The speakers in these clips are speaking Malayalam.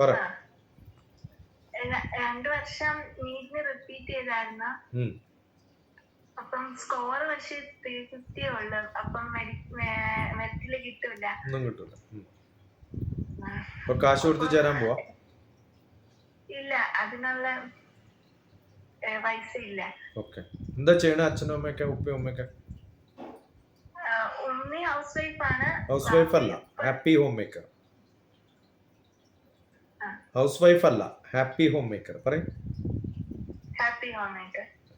പറ. രണ്ട് വർഷം നീറ്റിന് റിപ്പീറ്റ് ചെയ്തായിരുന്നു. അപ്പം സ്കോർ പക്ഷെ ത്രീ ഫിഫ്റ്റി ഉള്ളു. അപ്പം മെറിറ്റിൽ കിട്ടൂല. ഒന്നും കിട്ടൂല. കാശ് കൊടുത്ത് ചേരാൻ പോവാ? ഇല്ല അതിനുള്ള പൈസ ഇല്ല. ഓക്കെ. എന്താ ചെയ്യണേ? അച്ഛനും അമ്മയൊക്കെ ഉപ്പയും ഉമ്മയൊക്കെ? ഉമ്മി ഹൗസ് വൈഫ് ആണ് ഹൗസ് വൈഫ് അല്ല happy homemaker. Housewife അല്ല ഹാപ്പി ഹോം മേക്കർ പറയും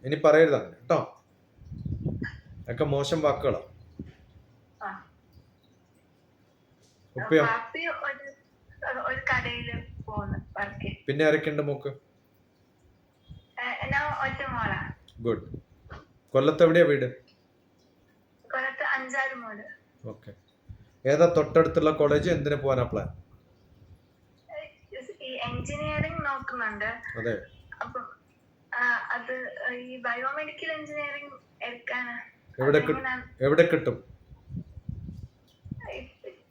ഇനി പറയരുത് അങ്ങനെ കേട്ടോ. ഒക്കെ മോശം വാക്കുകളോ. ഉപ്പയോ? പിന്നെ ആരൊക്കെയുണ്ട് മോക്ക്? ഗുഡ്. കൊല്ലത്ത് എവിടെയാ വീട്? ഓക്കെ. ഏതാ തൊട്ടടുത്തുള്ള കോളേജ്? എന്തിനു പോകാനാ പ്ലാൻ എഞ്ചിനീയറിംഗ് നോക്കുന്നുണ്ട്. അപ്പം ആ, അത് ഈ ബയോമെഡിക്കൽ എഞ്ചിനീയറിംഗ് എടുക്കാന് എവിടെ എവിടെ കിട്ടും?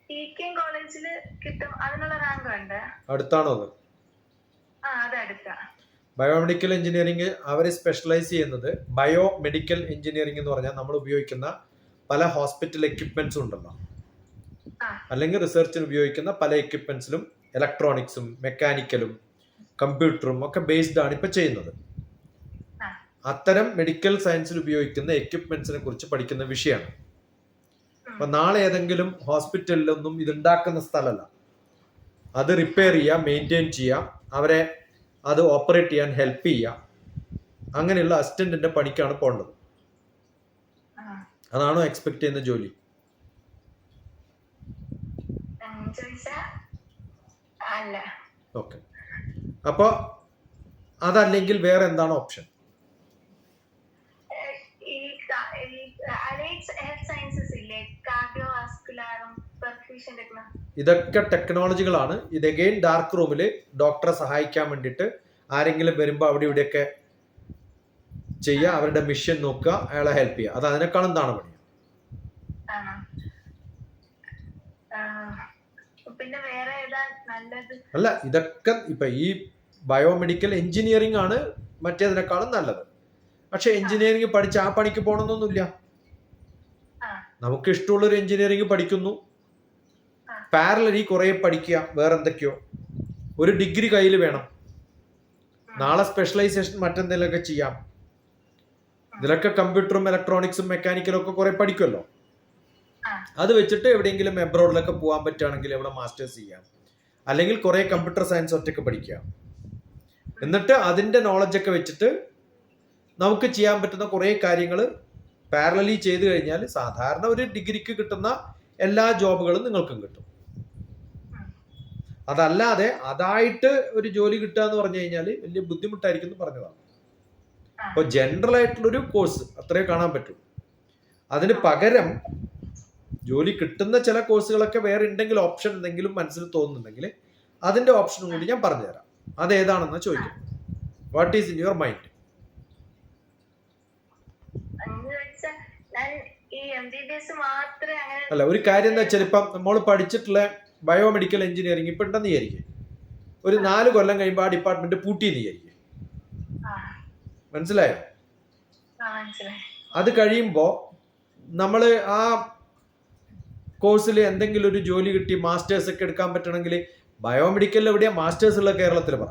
ടി കെ കോളേജിൽ കിട്ടും. അതിനുള്ള റാങ്ക് ഉണ്ട്. അടുത്താണോ അത്? ആ അത് അടുത്താ. ബയോമെഡിക്കൽ എഞ്ചിനീയറിംഗ് അവർ സ്പെഷ്യലൈസ് ചെയ്യുന്നത് ബയോ മെഡിക്കൽ എഞ്ചിനീയറിംഗ് എന്ന് പറഞ്ഞാൽ നമ്മൾ ഉപയോഗിക്കുന്ന പല ഹോസ്പിറ്റൽ എക്യുപ്മെന്റ്സും ഉണ്ടല്ലോ. അല്ലെങ്കിൽ റിസർച്ചിന് ഉപയോഗിക്കുന്ന പല എക്യുപ്മെന്റ്സിലും ഇലക്ട്രോണിക്സും മെക്കാനിക്കലും കമ്പ്യൂട്ടറും ഒക്കെ ബേസ്ഡ് ആണ് ഇപ്പൊ ചെയ്യുന്നത്. അത്തരം മെഡിക്കൽ സയൻസിൽ ഉപയോഗിക്കുന്ന എക്യുപ്മെന്റ്സിനെ കുറിച്ച് പഠിക്കുന്ന വിഷയമാണ്. അപ്പൊ നാളെ ഏതെങ്കിലും ഹോസ്പിറ്റലിലൊന്നും ഇത് ഉണ്ടാക്കുന്ന സ്ഥലമല്ല. അത് റിപ്പയർ ചെയ്യാം മെയിന്റെയിൻ ചെയ്യാം അവരെ അത് ഓപ്പറേറ്റ് ചെയ്യാൻ ഹെൽപ്പ് ചെയ്യുക അങ്ങനെയുള്ള അസിസ്റ്റന്റിന്റെ പണിക്കാണ് പോകേണ്ടത് ആ. അതാണോ എക്സ്പെക്ട് ചെയ്യുന്ന ജോലി? അല്ല. ഓക്കെ. അപ്പോ അതല്ലെങ്കിൽ വേറെ എന്താണ് ഓപ്ഷൻ? ഇതൊക്കെ ടെക്നോളജികളാണ്. ഇത് അഗെയിൻ ഡാർക്ക് റൂമിൽ ഡോക്ടറെ സഹായിക്കാൻ വേണ്ടിട്ട് ആരെങ്കിലും വരുമ്പോൾ അവിടെ ഇവിടെയൊക്കെ ചെയ്യുക അവരുടെ മിഷൻ നോക്കുക അയാളെ ഹെൽപ്പ് ചെയ്യുക. അത് അതിനേക്കാൾ എന്താണ് പണി അല്ല ഇതൊക്കെ ഇപ്പൊ ഈ ബയോമെഡിക്കൽ എഞ്ചിനീയറിംഗ് ആണ് മറ്റേതിനേക്കാളും നല്ലത്. പക്ഷെ എഞ്ചിനീയറിംഗ് പഠിച്ച് ആ പണിക്ക് പോകണമെന്നൊന്നുമില്ല. നമുക്ക് ഇഷ്ടമുള്ള ഒരു എഞ്ചിനീയറിംഗ് പഠിക്കുന്നു. ആ. പാരലി കുറെ പഠിക്കുക വേറെ എന്തൊക്കെയോ ഒരു ഡിഗ്രി കയ്യിൽ വേണം. നാളെ സ്പെഷ്യലൈസേഷൻ മറ്റെന്തെങ്കിലുമൊക്കെ ചെയ്യാം. ഇതിലൊക്കെ കമ്പ്യൂട്ടറും ഇലക്ട്രോണിക്സും മെക്കാനിക്കലും ഒക്കെ കുറെ പഠിക്കുമല്ലോ. അത് വെച്ചിട്ട് എവിടെയെങ്കിലും എബ്രോഡിലൊക്കെ പോകാൻ പറ്റുകയാണെങ്കിൽ ഇവിടെ മാസ്റ്റേഴ്സ് ചെയ്യാം. അല്ലെങ്കിൽ കുറെ കമ്പ്യൂട്ടർ സയൻസ് ഒറ്റയ്ക്ക് പഠിക്കാം. എന്നിട്ട് അതിന്റെ നോളജ് ഒക്കെ വെച്ചിട്ട് നമുക്ക് ചെയ്യാൻ പറ്റുന്ന കുറേ കാര്യങ്ങൾ പാരലി ചെയ്തു കഴിഞ്ഞാൽ സാധാരണ ഒരു ഡിഗ്രിക്ക് കിട്ടുന്ന എല്ലാ ജോബുകളും നിങ്ങൾക്കും കിട്ടും. അതല്ലാതെ അതായിട്ട് ഒരു ജോലി കിട്ടുക എന്ന് പറഞ്ഞു കഴിഞ്ഞാൽ വലിയ ബുദ്ധിമുട്ടായിരിക്കും എന്ന് പറഞ്ഞതാണ്. അപ്പോൾ ജനറൽ ആയിട്ടുള്ളൊരു കോഴ്സ് അത്രേ കാണാൻ പറ്റും. അതിന് പകരം ജോലി കിട്ടുന്ന ചില കോഴ്സുകളൊക്കെ വേറെ ഉണ്ടെങ്കിൽ ഓപ്ഷൻ എന്തെങ്കിലും മനസ്സിൽ തോന്നുന്നുണ്ടെങ്കിൽ അതിന്റെ ഓപ്ഷനും കൂടി ഞാൻ പറഞ്ഞുതരാം. അത് ഏതാണെന്ന് ചോദിക്കാം. What is in your mind അല്ല ഒരു കാര്യം എന്താ വെച്ചാൽ ഇപ്പം നമ്മൾ പഠിച്ചിട്ടുള്ള ബയോമെഡിക്കൽ എഞ്ചിനീയറിംഗ് ഇപ്പം ഉണ്ടെന്ന് വിചാരിക്കും. ഒരു നാല് കൊല്ലം കഴിയുമ്പോൾ ആ ഡിപ്പാർട്ട്മെന്റ് പൂട്ടിയെന്ന് വിചാരിക്കും. മനസ്സിലായി? അത് കഴിയുമ്പോൾ നമ്മൾ ആ കോഴ്സിൽ എന്തെങ്കിലും ഒരു ജോലി കിട്ടി മാസ്റ്റേഴ്സ് ഒക്കെ എടുക്കാൻ പറ്റണമെങ്കിൽ ബയോമെഡിക്കലിൽ എവിടെയാ മാസ്റ്റേഴ്സ് ഉള്ള കേരളത്തിൽ പറ.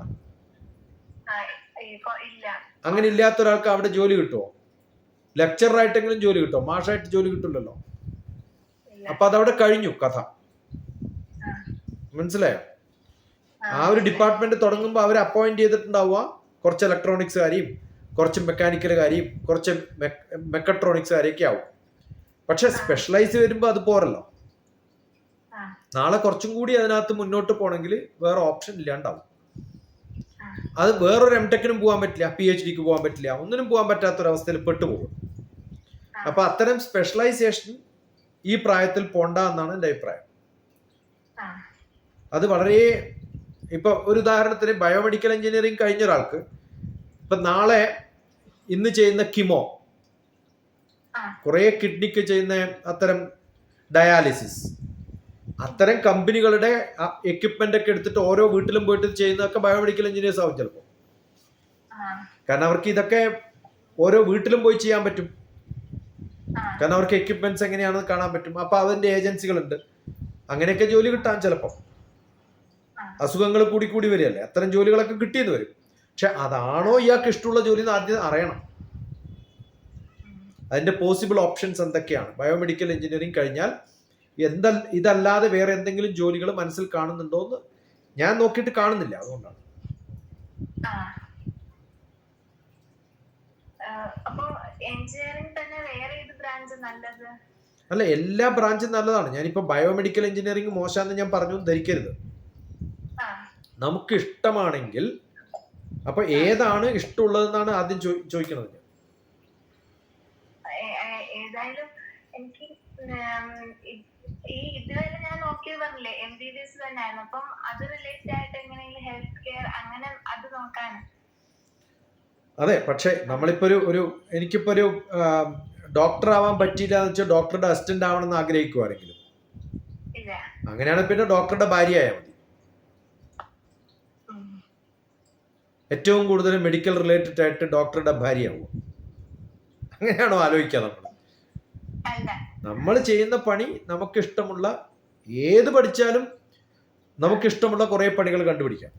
അങ്ങനെ ഇല്ലാത്ത ഒരാൾക്ക് അവിടെ ജോലി കിട്ടുമോ ലെക്ചറായിട്ടെങ്കിലും ജോലി കിട്ടുമോ മാഷായിട്ട് ജോലി കിട്ടില്ലല്ലോ അപ്പൊ അതവിടെ കഴിഞ്ഞു കഥ. മനസ്സിലായോ? ആ, ഒരു ഡിപ്പാർട്ട്മെന്റ് തുടങ്ങുമ്പോൾ അവർ അപ്പോയിന്റ് ചെയ്തിട്ടുണ്ടാവുക. കുറച്ച് ഇലക്ട്രോണിക്സുകാരെയും കുറച്ച് മെക്കാനിക്കലുകാരെയും കുറച്ച് മെക്കട്രോണിക്സുകാരെയൊക്കെ ആവും. പക്ഷെ സ്പെഷ്യലൈസ് വരുമ്പോൾ അത് പോരല്ലോ. നാളെ കുറച്ചും കൂടി അതിനകത്ത് മുന്നോട്ട് പോകണമെങ്കിൽ വേറെ ഓപ്ഷൻ ഇല്ലാണ്ടാവും. അത് വേറൊരു എം ടെക്കിനും പോകാൻ പറ്റില്ല പി എച്ച് ഡിക്ക് പോകാൻ പറ്റില്ല ഒന്നിനും പോകാൻ പറ്റാത്തൊരവസ്ഥയിൽ പെട്ടുപോകും. അപ്പൊ അത്തരം സ്പെഷ്യലൈസേഷൻ ഈ പ്രായത്തിൽ പോണ്ട എന്നാണ് എന്റെ അഭിപ്രായം. അത് വളരെ ഇപ്പൊ ഒരു ഉദാഹരണത്തിന് ബയോമെഡിക്കൽ എഞ്ചിനീയറിംഗ് കഴിഞ്ഞ ഒരാൾക്ക് ഇപ്പൊ നാളെ ഇന്ന് ചെയ്യുന്ന കിമോ. കുറെ കിഡ്നിക്ക് ചെയ്യുന്ന അത്തരം ഡയാലിസിസ് അത്തരം കമ്പനികളുടെ എക്യുപ്മെന്റ് ഒക്കെ എടുത്തിട്ട് ഓരോ വീട്ടിലും പോയിട്ട് ചെയ്യുന്നതൊക്കെ ബയോമെഡിക്കൽ എഞ്ചിനീയേഴ്സ് ആവും ചിലപ്പോൾ കാരണം അവർക്ക് ഇതൊക്കെ ഓരോ വീട്ടിലും പോയി ചെയ്യാൻ പറ്റും. കാരണം അവർക്ക് എക്യുപ്മെന്റ്സ് എങ്ങനെയാണെന്ന് കാണാൻ പറ്റും. അപ്പൊ അതിന്റെ ഏജൻസികളുണ്ട് അങ്ങനെയൊക്കെ ജോലി കിട്ടാൻ ചിലപ്പോൾ അസുഖങ്ങൾ കൂടി കൂടി വരികയല്ലേ? അത്തരം ജോലികളൊക്കെ കിട്ടിയെന്ന് വരും. പക്ഷെ അതാണോ ഇയാൾക്ക് ഇഷ്ടമുള്ള ജോലി എന്ന് ആദ്യം അറിയണം. അതിന്റെ പോസിബിൾ ഓപ്ഷൻസ് എന്തൊക്കെയാണ്? ബയോമെഡിക്കൽ എഞ്ചിനീയറിംഗ് കഴിഞ്ഞാൽ എന്ത ഇതല്ലാതെ വേറെ എന്തെങ്കിലും ജോലികൾ മനസ്സിൽ കാണുന്നുണ്ടോ എന്ന് ഞാൻ നോക്കിയിട്ട് കാണുന്നില്ല അതുകൊണ്ടാണ്. അല്ല എല്ലാ ബ്രാഞ്ചും നല്ലതാണ്. ഞാനിപ്പോ ബയോമെഡിക്കൽ എഞ്ചിനീയറിംഗ് മോശമാണെന്ന് ഞാൻ പറഞ്ഞു ധരിക്കരുത്. നമുക്ക് ഇഷ്ടമാണെങ്കിൽ അപ്പൊ ഏതാണ് ഇഷ്ടമുള്ളതെന്നാണ് ആദ്യം ചോദിക്കുന്നത് ഞാൻ. ഏതായാലും എനിക്ക് ഈ ഇതുവരെ ഞാൻ നോക്കിയത് പറഞ്ഞില്ലേ എം ബി ബി എസ് തന്നെയായിരുന്നു. അപ്പം അത് റിലേറ്റഡ് ആയിട്ട് എങ്ങനെയെങ്കിലും ഹെൽത്ത് കെയർ അങ്ങനെ അത് നോക്കാൻ അതെ പക്ഷേ നമ്മളിപ്പോ ഒരു ഒരു എനിക്കിപ്പോ ഒരു ഡോക്ടർ ആവാൻ പറ്റിയില്ല എന്ന് വെച്ചാൽ ഡോക്ടറുടെ അസിസ്റ്റന്റ് ആവണം എന്ന് ആഗ്രഹിക്കുവാണെങ്കിലും. അങ്ങനെയാണ് പിന്നെ ഡോക്ടറുടെ ഭാര്യ ആയാൽ മതി ഏറ്റവും കൂടുതൽ മെഡിക്കൽ റിലേറ്റഡ് ആയിട്ട് ഡോക്ടറുടെ ഭാര്യയാവും അങ്ങനെയാണോ ആലോചിക്കുക നമ്മൾ നമ്മൾ ചെയ്യുന്ന പണി നമുക്കിഷ്ടമുള്ള ഏത് പഠിച്ചാലും നമുക്കിഷ്ടമുള്ള കുറേ പണികൾ കണ്ടുപിടിക്കാം.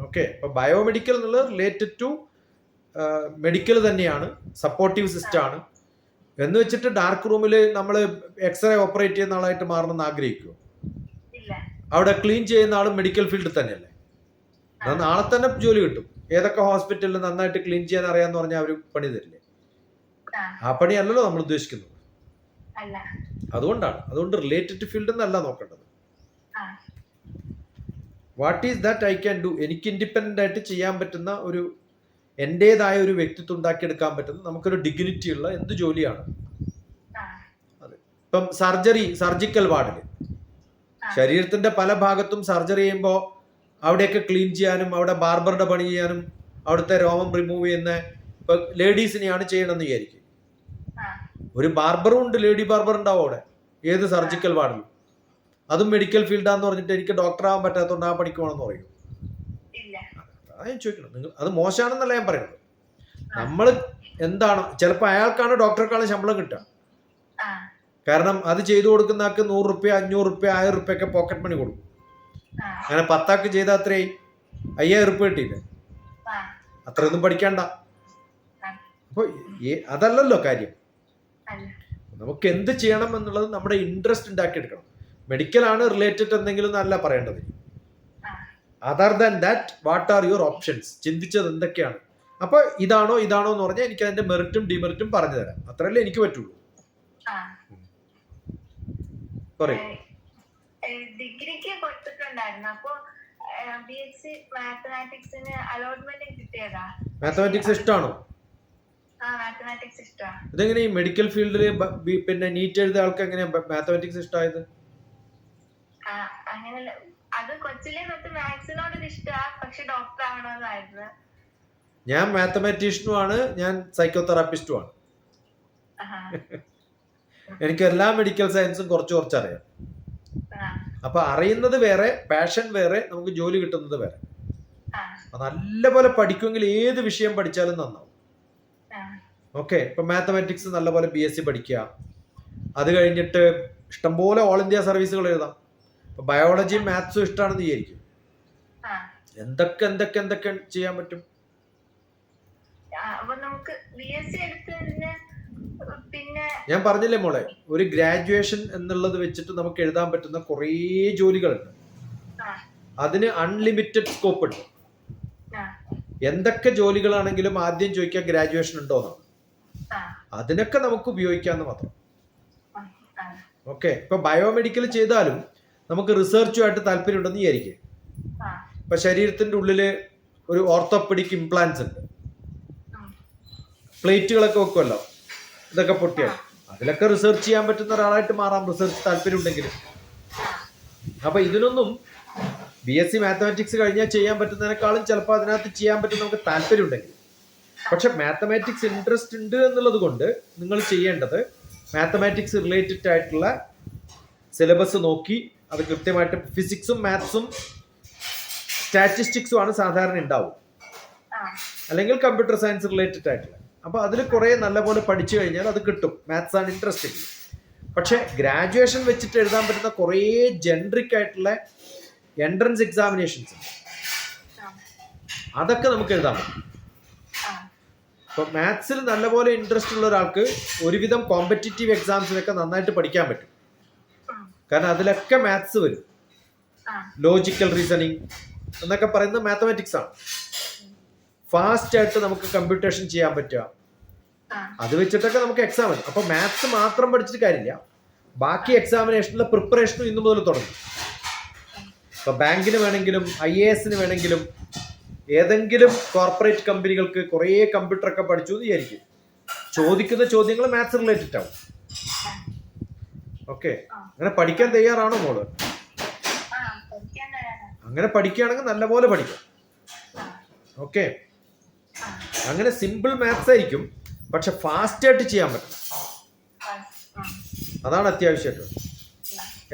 ഓക്കെ അപ്പൊ ബയോമെഡിക്കൽ എന്നുള്ളത് റിലേറ്റഡ് ടു മെഡിക്കൽ തന്നെയാണ്. സപ്പോർട്ടീവ് സിസ്റ്റം ആണ്. എന്ന് വെച്ചിട്ട് ഡാർക്ക് റൂമിൽ നമ്മൾ എക്സ്റേ ഓപ്പറേറ്റ് ചെയ്യുന്ന ആളായിട്ട് മാറണമെന്ന് ആഗ്രഹിക്കുമോ ഇല്ല. അവിടെ ക്ലീൻ ചെയ്യുന്ന ആളും മെഡിക്കൽ ഫീൽഡിൽ തന്നെയല്ലേ? നാളെ തന്നെ ജോലി കിട്ടും. ഏതൊക്കെ ഹോസ്പിറ്റലിൽ നന്നായിട്ട് ക്ലീൻ ചെയ്യാൻ അറിയാന്ന് പറഞ്ഞാൽ അവർ പണി തരില്ലേ? ആ. പണിയല്ലല്ലോ നമ്മൾ ഉദ്ദേശിക്കുന്നത്. അതുകൊണ്ടാണ്. അതുകൊണ്ട് റിലേറ്റഡ് ഫീൽഡ് എന്നല്ല നോക്കേണ്ടത്. What is that I can do എനിക്ക് ഇൻഡിപെൻഡന്റ് ആയിട്ട് ചെയ്യാൻ പറ്റുന്ന ഒരു എന്റേതായ ഒരു വ്യക്തിത്വം ഉണ്ടാക്കിയെടുക്കാൻ പറ്റുന്ന നമുക്കൊരു ഡിഗ്നിറ്റി ഉള്ള എന്ത് ജോലിയാണ്? അതെ. ഇപ്പം സർജറി സർജിക്കൽ വാർഡിൽ. ശരീരത്തിന്റെ പല ഭാഗത്തും സർജറി ചെയ്യുമ്പോൾ അവിടെയൊക്കെ ക്ലീൻ ചെയ്യാനും അവിടെ ബാർബറുടെ പണി ചെയ്യാനും അവിടുത്തെ രോമം റിമൂവ് ചെയ്യുന്ന ഇപ്പൊ ലേഡീസിനെയാണ് ചെയ്യണമെന്ന് വിചാരിക്കും. ഒരു ബാർബറും ഉണ്ട് ലേഡി ബാർബർ ഉണ്ടാവും അവിടെ. ഏത് സർജിക്കൽ വാർഡിൽ അതും മെഡിക്കൽ ഫീൽഡാന്ന് പറഞ്ഞിട്ട് എനിക്ക് ഡോക്ടർ ആവാൻ പറ്റാത്തതുകൊണ്ട് ആ പണിക്ക് പോകണമെന്ന് പറയും. ഞാൻ ചോദിക്കണം നിങ്ങൾ അത് മോശമാണെന്നല്ല ഞാൻ പറയുന്നത് നമ്മൾ എന്താണ് ചിലപ്പോൾ അയാൾക്കാണ് ഡോക്ടർക്കാണ് ശമ്പളം കിട്ടുക. കാരണം അത് ചെയ്തു കൊടുക്കുന്ന ആൾക്ക് നൂറ് റുപ്യ അഞ്ഞൂറ് റുപ്യ ആയിരം റുപ്യ ഒക്കെ പോക്കറ്റ് മണി കൊടുക്കും. അങ്ങനെ പത്താക്ക് ചെയ്ത അത്രേ അയ്യായിരം റുപ്യ കിട്ടിയില്ലേ? അത്രയൊന്നും പഠിക്കണ്ട. അപ്പൊ അപ്പോൾ അതല്ലല്ലോ കാര്യം. നമുക്ക് എന്ത് ചെയ്യണം എന്നുള്ളത് നമ്മുടെ ഇൻട്രസ്റ്റ് ഉണ്ടാക്കിയെടുക്കണം. മെഡിക്കൽ ആണ് റിലേറ്റഡ് എന്തെങ്കിലും എന്നല്ല പറയേണ്ടത്. Other than that what are your options ചിന്തിച്ചത് എന്തൊക്കെയാണ്? അപ്പൊ ഇതാണോ ഇതാണോ എന്ന് പറഞ്ഞാൽ എനിക്ക് അതിന്റെ മെറിറ്റും ഡിമെറിറ്റും പറഞ്ഞു തരാം. അത്രല്ലേ എനിക്ക് പറ്റുള്ളൂ. പറയും. ഡിഗ്രിക്ക് കൊടുത്തിട്ടുണ്ടായിരുന്നു. അപ്പോ ബി എസ് സി മാത്തമാറ്റിക്സിന് അലോട്ട്മെന്റ് കിട്ടിയതാ? മാത്തമാറ്റിക്സ് ഇഷ്ടമാണോ ആ. മാത്തമാറ്റിക്സ് ഇഷ്ടമാണ് ഇതെങ്ങനെ ഈ മെഡിക്കൽ ഫീൽഡിൽ പിന്നെ നീറ്റ് എഴുതിയ ആൾക്ക് എങ്ങനെയാ മാത്തമാറ്റിക്സ് ഇഷ്ടമായത് മാത്തമാറ്റീഷ്യനും അത് കൊച്ചിലെ തൊട്ട് മാത്സിനോട് ഒരു ഇഷ്ടമാ പക്ഷെ ഡോക്ടർ ആവണമെന്നായിരുന്നു ഞാൻ മാത്തമാറ്റീഷ്യനുമാണ് ഞാൻ സൈക്കോതെറാപ്പിസ്റ്റുമാണ് എനിക്ക് എല്ലാ മെഡിക്കൽ സയൻസും കുറച്ച് കുറച്ച് അറിയാം അപ്പൊ അറിയുന്നത് വേറെ പാഷൻ വേറെ നമുക്ക് ജോലി കിട്ടുന്നത് വേറെ. ആ, പോലെ നല്ലപോലെ പഠിക്കുമെങ്കിൽ ഏത് വിഷയം പഠിച്ചാലും നന്നാവും. ഓക്കെ ഇപ്പൊ മാത്തമാറ്റിക്സ് നല്ലപോലെ ബി എസ് സി പഠിക്കുക. അത് കഴിഞ്ഞിട്ട് ഇഷ്ടംപോലെ ഓൾ ഇന്ത്യ സർവീസുകൾ എഴുതാം. ഇപ്പൊ ബയോളജിയും മാത്സും ഇഷ്ടമാണെന്ന് വിചാരിക്കും. എന്തൊക്കെ എന്തൊക്കെ എന്തൊക്കെ ചെയ്യാൻ പറ്റും? ഞാൻ പറഞ്ഞില്ലേ മോളെ ഒരു ഗ്രാജുവേഷൻ എന്നുള്ളത് വെച്ചിട്ട് നമുക്ക് എഴുതാൻ പറ്റുന്ന കുറേ ജോലികളുണ്ട്. അതിന് അൺലിമിറ്റഡ് സ്കോപ്പ് ഉണ്ട്. എന്തൊക്കെ ജോലികളാണെങ്കിലും ആദ്യം ചോദിക്കുക ഗ്രാജുവേഷൻ ഉണ്ടോ എന്നാണ് അതിനൊക്കെ നമുക്ക് ഉപയോഗിക്കാന്ന് മാത്രം. ഓക്കെ ഇപ്പൊ ബയോമെഡിക്കൽ ചെയ്താലും നമുക്ക് റിസർച്ചുമായിട്ട് താല്പര്യമുണ്ടെന്ന് വിചാരിക്കുക ഇപ്പൊ ശരീരത്തിന്റെ ഉള്ളിൽ ഒരു ഓർത്തോപെഡിക് ഇംപ്ലാന്റ്സ് ഉണ്ട്. പ്ലേറ്റുകളൊക്കെ വെക്കുമല്ലോ. ഇതൊക്കെ പൊട്ടിയാൽ അതിലൊക്കെ റിസർച്ച് ചെയ്യാൻ പറ്റുന്ന ഒരാളായിട്ട് മാറാം. റിസർച്ച് താല്പര്യം ഉണ്ടെങ്കിൽ അപ്പൊ ഇതിനൊന്നും ബി എസ് സി മാത്തമാറ്റിക്സ് കഴിഞ്ഞാൽ ചെയ്യാൻ പറ്റുന്നതിനേക്കാളും ചിലപ്പോൾ അതിനകത്ത് ചെയ്യാൻ പറ്റും നമുക്ക് താല്പര്യം ഉണ്ടെങ്കിൽ പക്ഷെ മാത്തമാറ്റിക്സ് ഇൻട്രസ്റ്റ് ഉണ്ട് എന്നുള്ളത് കൊണ്ട് നിങ്ങൾ ചെയ്യേണ്ടത് മാത്തമാറ്റിക്സ് റിലേറ്റഡ് ആയിട്ടുള്ള സിലബസ് നോക്കി അത് കൃത്യമായിട്ട് ഫിസിക്സും മാത്സും സ്റ്റാറ്റിസ്റ്റിക്സും ആണ് സാധാരണ ഉണ്ടാവും അല്ലെങ്കിൽ കമ്പ്യൂട്ടർ സയൻസ് റിലേറ്റഡ് ആയിട്ടുള്ള. അപ്പോൾ അതിൽ കുറേ നല്ലപോലെ പഠിച്ചു കഴിഞ്ഞാൽ അത് കിട്ടും. മാത്സ് ആണ് ഇൻട്രസ്റ്റിംഗ് പക്ഷേ ഗ്രാജുവേഷൻ വെച്ചിട്ട് എഴുതാൻ പറ്റുന്ന കുറേ ജനറിക് ആയിട്ടുള്ള എൻട്രൻസ് എക്സാമിനേഷൻസ് അതൊക്കെ നമുക്ക് എഴുതാൻ പറ്റും. ഇപ്പൊ മാത്സിൽ നല്ലപോലെ ഇൻട്രസ്റ്റ് ഉള്ള ഒരാൾക്ക് ഒരുവിധം കോമ്പറ്റിറ്റീവ് എക്സാംസിനൊക്കെ നന്നായിട്ട് പഠിക്കാൻ പറ്റും. കാരണം അതിലൊക്കെ മാത്സ് വരും. ലോജിക്കൽ റീസണിങ് എന്നൊക്കെ പറയുന്നത് മാത്തമാറ്റിക്സ് ആണ്. ഫാസ്റ്റ് ആയിട്ട് നമുക്ക് കമ്പ്യൂട്ടേഷൻ ചെയ്യാൻ പറ്റുക. അത് വെച്ചിട്ടൊക്കെ നമുക്ക് എക്സാം അപ്പൊ മാത്സ് മാത്രം പഠിച്ചിട്ട് കാര്യമില്ല. ബാക്കി എക്സാമിനേഷനിലെ പ്രിപ്പറേഷനും ഇന്നു മുതൽ തുടങ്ങും. ഇപ്പോൾ ബാങ്കിന് വേണമെങ്കിലും ഐ എ എസിന് വേണമെങ്കിലും ഏതെങ്കിലും കോർപ്പറേറ്റ് കമ്പനികൾക്ക് കുറേ കമ്പ്യൂട്ടറൊക്കെ പഠിച്ചു എന്ന് വിചാരിക്കും. ചോദിക്കുന്ന ചോദ്യങ്ങൾ മാത്സ് റിലേറ്റഡ് ആവും. ഓക്കെ അങ്ങനെ പഠിക്കാൻ തയ്യാറാണോ മോൾ? അങ്ങനെ പഠിക്കുകയാണെങ്കിൽ നല്ലപോലെ പഠിക്കാം. ഓക്കെ അങ്ങനെ സിമ്പിൾ മാത്സ് ആയിരിക്കും പക്ഷെ ഫാസ്റ്റ് ആയിട്ട് ചെയ്യാൻ പറ്റും. അതാണ് അത്യാവശ്യമായിട്ട്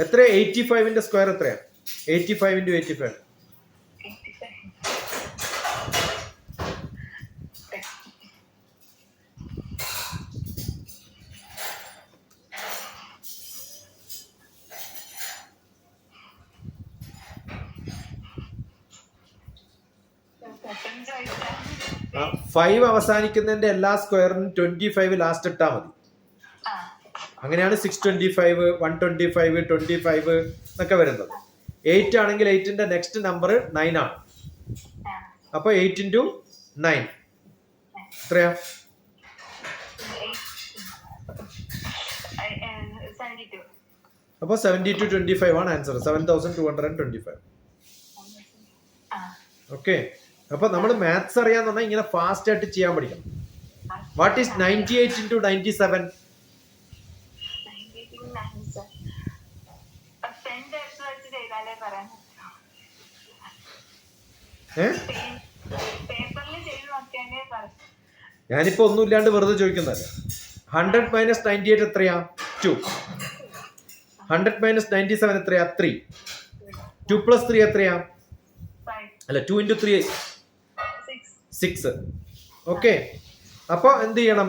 എത്ര എയ്റ്റി ഫൈവിന്റെ സ്ക്വയർ എത്രയാണ് eighty five into eighty five five അവസാനിക്കുന്നതിന്റെ എല്ലാ സ്ക്വയറിനും ട്വന്റി ഫൈവ് ലാസ്റ്റ് ഇട്ടാൽ മതി. അങ്ങനെയാണ് six twenty five one twenty five twenty five എന്നൊക്കെ വരുന്നത്. എയ്റ്റ് ആണെങ്കിൽ എയ്റ്റിന്റെ നെക്സ്റ്റ് നമ്പർ നയൻ ആണ്. അപ്പൊ എയ്റ്റ് ഇന്റു നയൻ എത്രയാ? അപ്പൊ സെവന്റി ടു ട്വന്റി ഫൈവ് ആണ് answer seven thousand two hundred and twenty five okay അപ്പോൾ നമ്മൾ മാത്സ് അറിയാന്ന് പറഞ്ഞാൽ ഇങ്ങനെ ഫാസ്റ്റ് ആയിട്ട് ചെയ്യാൻ പഠിക്കണം. What is ninety eight into ninety seven വെച്ച് ഒന്നും പറയാൻ ഒന്നുമില്ലാണ്ട് വെറുതെ ചോദിക്കുന്നതല്ല ഹൺഡ്രഡ് മൈനസ് നയന്റി എയ്റ്റ് എത്രയാ? Two hundred minus ninety seven എത്രയാ? ത്രീ ടു പ്ലസ് ത്രീ എത്രയാ? അല്ല two into three six okay അപ്പോൾ എന്ത് ചെയ്യണം?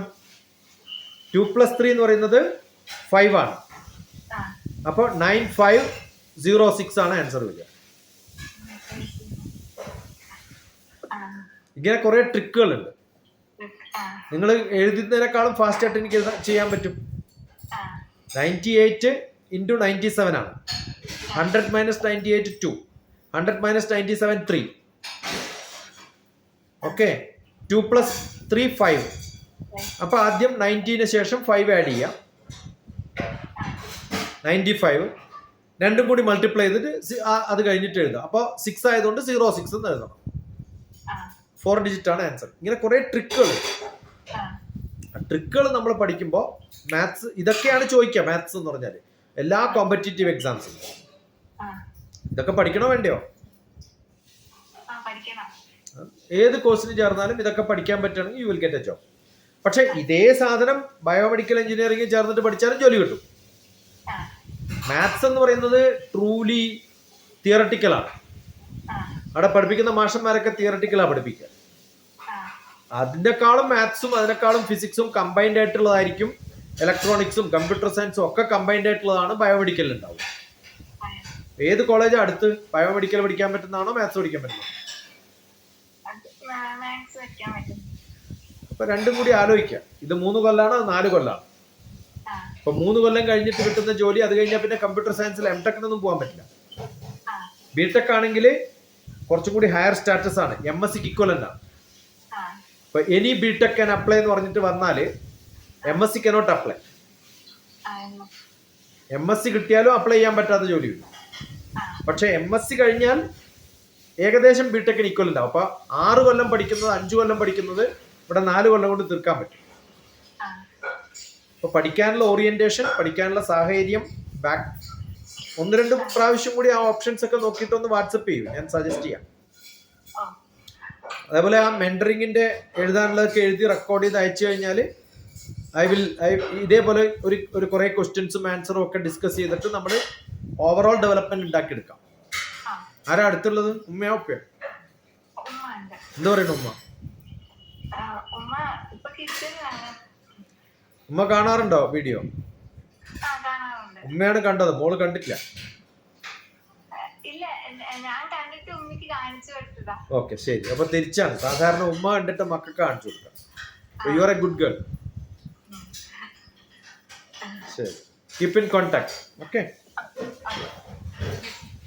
ടു പ്ലസ് ത്രീ എന്ന് പറയുന്നത് ഫൈവ് ആണ്. അപ്പോൾ നയൻ ഫൈവ് സീറോ സിക്സ് ആണ് ആൻസർ വരിക. ഇങ്ങനെ കുറെ ട്രിക്കുകൾ ഉണ്ട് നിങ്ങൾ എഴുതുന്നതിനേക്കാളും ഫാസ്റ്റ് ആയിട്ട് എനിക്ക് ചെയ്യാൻ പറ്റും. Ninety eight into ninety seven ആണ്. Hundred minus ninety eight two hundred minus ninety seven three okay two plus three five അപ്പോൾ ആദ്യം നയന്റീന് ശേഷം ഫൈവ് ആഡ് ചെയ്യാം. നയന്റി ഫൈവ് രണ്ടും കൂടി മൾട്ടിപ്ലൈ ചെയ്തിട്ട് അത് കഴിഞ്ഞിട്ട് എഴുതാം. അപ്പോൾ സിക്സ് ആയതുകൊണ്ട് സീറോ സിക്സ് എന്ന് എഴുതണം. ഫോർ ഡിജിറ്റ് ആണ് ആൻസർ ഇങ്ങനെ കുറെ ട്രിക്കുകൾ ട്രിക്കുകൾ നമ്മൾ പഠിക്കുമ്പോൾ മാത്സ് ഇതൊക്കെയാണ് ചോദിക്കുക മാത്സ് എന്ന് പറഞ്ഞാൽ എല്ലാ കോമ്പറ്റേറ്റീവ് എക്സാംസും ഇതൊക്കെ പഠിക്കണോ വേണ്ടയോ? ഏത് കോഴ്സിന് ചേർന്നാലും ഇതൊക്കെ പഠിക്കാൻ പറ്റുകയാണെങ്കിൽ you will get a job പക്ഷേ ഇതേ സാധനം ബയോമെഡിക്കൽ എഞ്ചിനീയറിംഗ് ചേർന്നിട്ട് പഠിച്ചാലും ജോലി കിട്ടും. മാത്സ് എന്ന് പറയുന്നത് ട്രൂലി തിയറട്ടിക്കലാണ് അവിടെ പഠിപ്പിക്കുന്ന മാഷന്മാരൊക്കെ തിയറട്ടിക്കലാണ് പഠിപ്പിക്കുക. അതിനേക്കാളും മാത്സും അതിനേക്കാളും ഫിസിക്സും കമ്പൈൻഡ് ആയിട്ടുള്ളതായിരിക്കും ഇലക്ട്രോണിക്സും കമ്പ്യൂട്ടർ സയൻസും ഒക്കെ കമ്പൈൻഡ് ആയിട്ടുള്ളതാണ് ബയോമെഡിക്കലിൽ ഉണ്ടാവും ഏത് കോളേജാണ് അടുത്ത് ബയോമെഡിക്കൽ പഠിക്കാൻ പറ്റുന്നതാണോ മാത്സ് പഠിക്കാൻ പറ്റുന്നത് അപ്പൊ രണ്ടും കൂടി ആലോചിക്കാം ഇത് മൂന്ന് കൊല്ലാണ്? നാല് കൊല്ലാണ്? അപ്പൊ മൂന്ന് കൊല്ലം കഴിഞ്ഞിട്ട് കിട്ടുന്ന ജോലി അത് കഴിഞ്ഞാൽ പിന്നെ കമ്പ്യൂട്ടർ സയൻസിൽ എം ടെക്കിനൊന്നും പോകാൻ പറ്റില്ല. ബി ടെക് ആണെങ്കിൽ കുറച്ചും കൂടി ഹയർ സ്റ്റാറ്റസ് ആണ്. എം എസ് സിക്ക് ഇക്വലന്റ് ആണ്. അപ്പൊ any B tech can apply എന്ന് പറഞ്ഞിട്ട് വന്നാൽ M S C cannot apply. M S C കിട്ടിയാലും അപ്ലൈ ചെയ്യാൻ പറ്റാത്ത ജോലി വരും ആ. പക്ഷെ എം എസ് സി കഴിഞ്ഞാൽ ഏകദേശം ബി ടെക്കിന് ഇക്വൽ ആവും. അപ്പൊ ആറ് കൊല്ലം പഠിക്കുന്നത് അഞ്ചു കൊല്ലം പഠിക്കുന്നത് ഇവിടെ നാല് കൊല്ലം കൊണ്ട് തീർക്കാൻ പറ്റും. അപ്പൊ പഠിക്കാനുള്ള ഓറിയന്റേഷൻ പഠിക്കാനുള്ള സാഹചര്യം ബാക്ക് ഒന്ന് രണ്ട് പ്രാവശ്യം കൂടി ആ ഓപ്ഷൻസ് ഒക്കെ നോക്കിയിട്ട് ഒന്ന് വാട്സപ്പ് ചെയ്യും. ഞാൻ സജസ്റ്റ് ചെയ്യാം. അതേപോലെ ആ മെന്ററിങ്ങിന്റെ എഴുതാനുള്ളതൊക്കെ എഴുതി റെക്കോർഡ് ചെയ്ത് അയച്ചു കഴിഞ്ഞാൽ ഐ വിൽ ഐ ഇതേപോലെ ഒരു ഒരു കുറെ ക്വസ്റ്റ്യൻസും ആൻസറും ഒക്കെ ഡിസ്കസ് ചെയ്തിട്ട് നമ്മൾ ഓവറോൾ ഡെവലപ്മെന്റ് ഉണ്ടാക്കിയെടുക്കാം. ആരാ അടുത്തുള്ളത്? ഉമ്മയോ ഉപ്പയോ? എന്താ പറയുന്നു ഉമ്മ? ഉമ്മ കാണാറുണ്ടോ വീഡിയോ? ഉമ്മയാണ് കണ്ടത് മോൾ കണ്ടിട്ടില്ല. ഓക്കെ ശരി. അപ്പൊ തിരിച്ചാണ്. സാധാരണ ഉമ്മ കണ്ടിട്ട് മക്ക കാണിച്ചു കൊടുക്കാം. You are a good girl ശരി. Keep in contact okay.